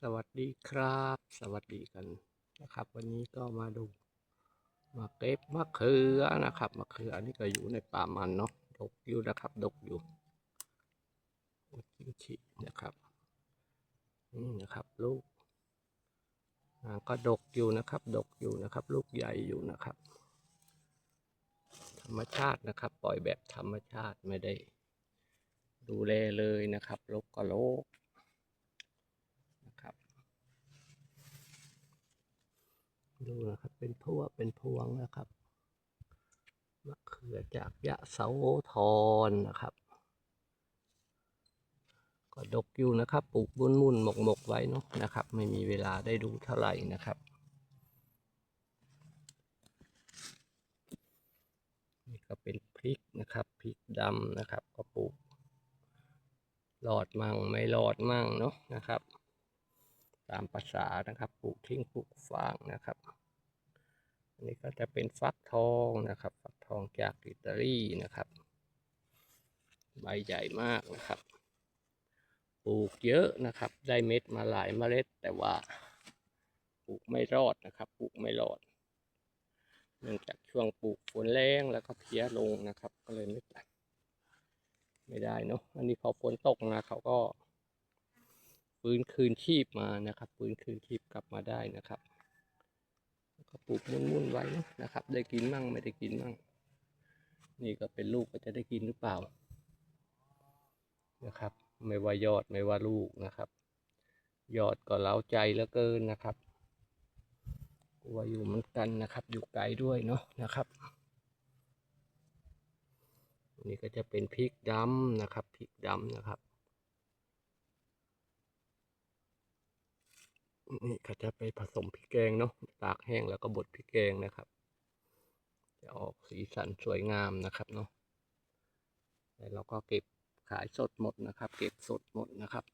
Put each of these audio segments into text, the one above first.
สวัสดีครับ สวัสดีกันนะครับ วันนี้ก็มาดูมาเก็บมะเขือนะครับมะเขืออันี่ก็อยู่ในป่ามันเนาะดกอยู่นะครับ ดกอยู่กินฉีนะครับนี่นะครับ ลูกก็ดกอยู่นะครับ ดกอยู่นะครับ ลูกใหญ่อยู่นะครับ ธรรมชาตินะครับ ปล่อยแบบธรรมชาติไม่ได้ ดูแลเลยนะครับลกก็ลกนะครับ ดูนะครับ เป็นพวเป็นพวงนะครับมะเขือจากยะโสธรนะครับ ก็ดกอยู่นะครับปลูกบุนมุนหมกหมกไว้เนาะนะครับ ไม่มีเวลาได้ดูเท่าไหร่นะครับนี่ก็เป็นพริกนะครับพริกดำนะครับ ก็ปลูกหลอดมั่งไม่หลอดมั่งเนาะนะครับ ตามภาษานะครับปลูกทิ้งปลูกฟางนะครับอันนี้ก็จะเป็นฟักทองนะครับ ฟักทองจากอิตาลีนะครับ ใบใหญ่มากนะครับ ปลูกเยอะนะครับ ได้เม็ดมาหลายเมล็ด แต่ว่าปลูกไม่รอดนะครับ ปลูกไม่รอด เนื่องจากช่วงปลูกฝนแรงแล้วก็เพี้ยลงนะครับ ก็เลยไม่ตัดไม่ได้เนาะ อันนี้พอฝนตกมาเขาก็ ฟื้นคืนชีพมานะครับ ฟื้นคืนชีพกลับมาได้นะครับก็ปลูกมุ่นๆไว้นะนะครับ ได้กินมั่งไม่ได้กินมั่ง นี่ก็เป็นลูกก็จะได้กินหรือเปล่านะครับ ไม่ว่ายอดไม่ว่าลูกนะครับ ยอดก็เล้าใจเหลือเกินนะครับกลัวอยู่เหมือนกันนะครับ อยู่ไกลด้วยเนาะนะครับ นี่ก็จะเป็นพริกดำนะครับพริกดำนะครับ นี่ก็จะไปผสมพริกแกงเนาะตากแห้งแล้วก็บดพริกแกงนะครับ จะออกสีสันสวยงามนะครับเนาะแล้วเราก็เก็บขายสดหมดนะครับ เก็บสดหมดนะครับ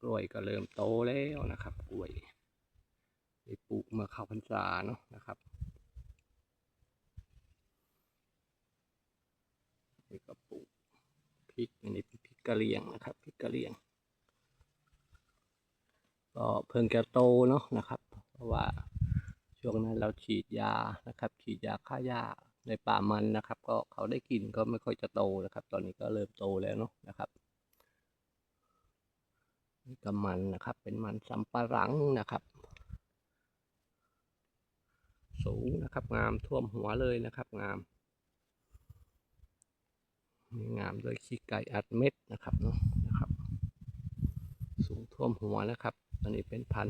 กล้วยก็เริ่มโตแล้วนะครับ กล้วยได้ปลูกเมื่อเข้าพรรษาเนาะนะครับนี่ก็ปลูกพริกอันนี้พริกกะเหรี่ยงนะครับพริกกะเหรี่ยง ก็เพิ่งจะโตเนาะนะครับ เพราะว่าช่วงนั้นเราฉีดยานะครับ ฉีดยาฆ่าหญ้าในป่ามันนะครับ ก็เขาได้กินก็ไม่ค่อยจะโตนะครับ ตอนนี้ก็เริ่มโตแล้วเนาะนะครับนี่ก็มันนะครับ เป็นมันสำปะหลังนะครับ สูงนะครับ งามท่วมหัวเลยนะครับ งามนี่งามด้วยขี้ไก่อัดเม็ดนะครับเนาะนะครับ สูงท่วมหัวนะครับ อันนี้เป็นพัน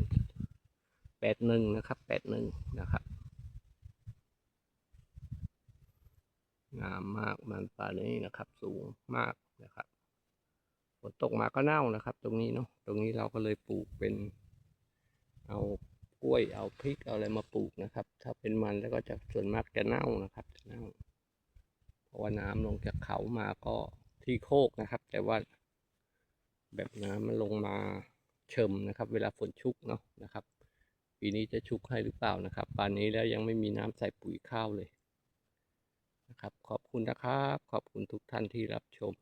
แปดหนึ่งนะครับแปดหนึ่งนะครับ งามมากมันป่านี้นะครับ สูงมากนะครับฝนตกมาก็เน่านะครับ ตรงนี้เนาะตรงนี้เราก็เลยปลูกเป็น เอากล้วยเอาพริกเอาอะไรมาปลูกนะครับ ถ้าเป็นมันแล้วก็จะส่วนมากจะเน่านะครับจะเน่าเพราะว่าน้ำลงจากเขามาก็ที่โคกนะครับ แต่ว่าแบบน้ำมันลงมา เชิมนะครับ เวลาฝนชุกเนาะนะครับ ปีนี้จะชุกให้หรือเปล่านะครับป่านนี้แล้วยังไม่มีน้ำใส่ปุ๋ยข้าวเลยนะครับ ขอบคุณนะครับ ขอบคุณทุกท่านที่รับชม